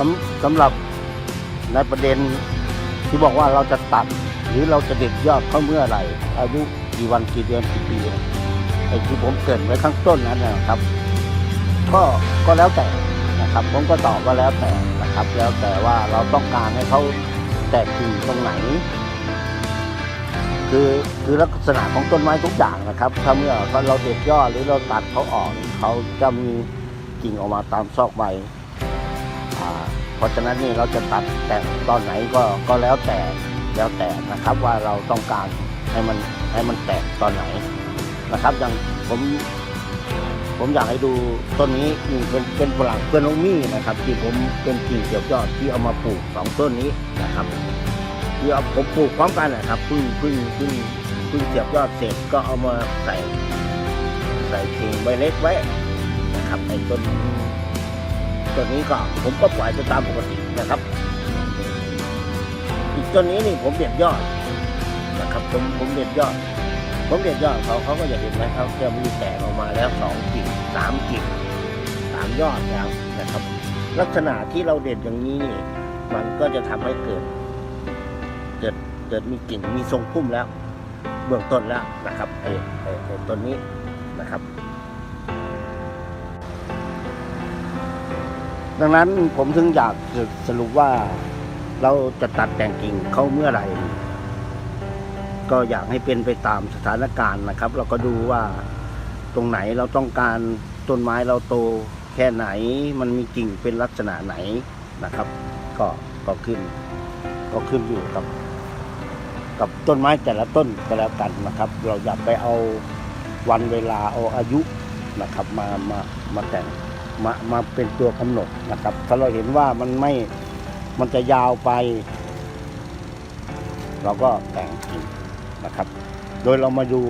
สำสำหรับในประเด็นที่บอกว่าเราจะตัด หรือเราจะเด็ดยอดเขาเมื่อไหร่อายุกี่วันกี่เดือนกี่ปีไอ้ที่ผมเกิดไว้ข้างต้นนั้นนะครับ ก็ก็แล้วแต่นะครับ ผมก็ตอบว่าแล้วแต่นะครับ แล้วแต่ว่าเราต้องการให้เขาแตกกิ่งตรงไหน คือคือลักษณะของต้นไม้ทุกอย่างนะครับ ถ้าเมื่อเราเด็ดยอดหรือเราตัดเขาออกเขาจะมีกิ่งออกมาตามซอกใบ เพราะฉะนั้นนี่เราจะตัดแต่งตอนไหนก็ก็แล้วแต่แล้วแต่นะครับว่าเราต้องการให้มันให้มันแตกตอนไหนนะครับ อย่างผมผมอยากให้ดูต้นนี้นี่เป็นเป็นฝรั่งเพื่อนน้องมี่นะครับ ที่ผมเป็นกิ่งเกี่ยวยอดที่เอามาปลูกสองต้นนี้นะครับที่เอาผมปลูกพร้อมกันนะครับพิ่งพิ่งพิ่งเพิ่งเกี่ยวยอดเสร็จก็เอามาใส่ใส่กิ่งใบเล็กไว้นะครับไอ้ต้น ต้นนี้ก็ผมก็ปล่อยไปตามปกตินะครับ อีกต้นนี้นี่ผมเด็ดยอดนะครับผมผมเด็ดยอด ผมเด็ดยอดเขาเขาก็จะเห็นไหมครับจะมีแตกออกมาแล้วสองกิ่งสามกิ่งสามยอดแล้วนะครับ ลักษณะที่เราเด็ดอย่างนี้นี่มันก็จะทำให้เกิด เกิดเกิดมีกิ่งมีทรงพุ่มแล้ว เบื้องต้นแล้วนะครับไอไอ้ไอ้ต้นนี้นะครับ ดังนั้นผมถึงอยากสรุปว่าเราจะตัดแต่งกิ่งเขาเมื่อไหร่ ก็อยากให้เป็นไปตามสถานการณ์นะครับ เราก็ดูว่าตรงไหนเราต้องการต้นไม้เราโตแค่ไหน มันมีกิ่งเป็นลักษณะไหนนะครับ ก็ก็ขึ้น ก็ขึ้นอยู่กับ กับต้นไม้แต่ละต้นก็แล้วกันนะครับ เราอย่าไปเอาวันเวลาเอาอายุนะครับ มามามาแต่ง มามาเป็นตัวกำหนดนะครับ ถ้าเราเห็นว่ามันไม่มันจะยาวไป เราก็แต่งกิ่งนะครับ โดยเรามาดู